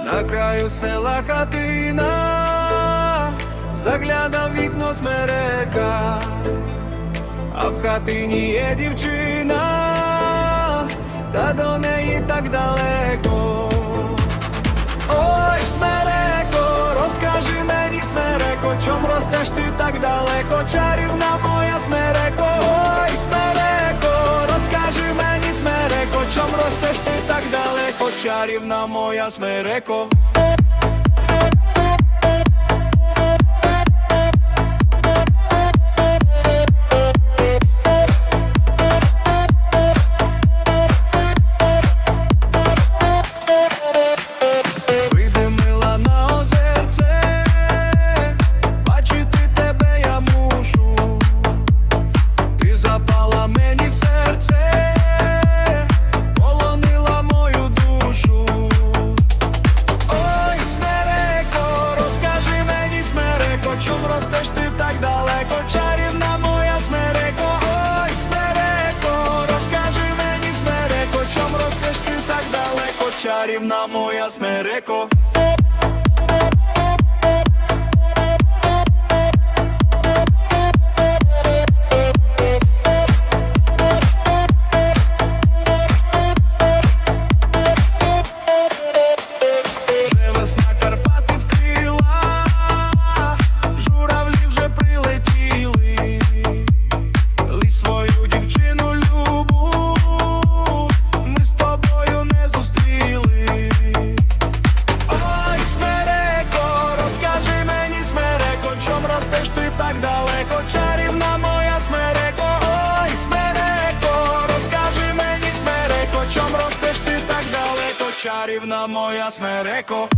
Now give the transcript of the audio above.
На краю села хатина, загляда вікно смерека, а в хатині є дівчина, та до неї так далеко. Ой, смереко, розкажи мені, смереко, чом ростеш ти так далеко, чарівна чарівна моя смереко. Ростеш ти так далеко, чарівна моя смереко, ой, смереко, розкажи мені, смереко, чом ростеш ти так далеко, чарівна моя смереко. Ростеш ти так далеко, чарівна моя смереко, ой, смереко, розкажи мені, смереко, чом ростеш ти так далеко, чарівна моя смереко.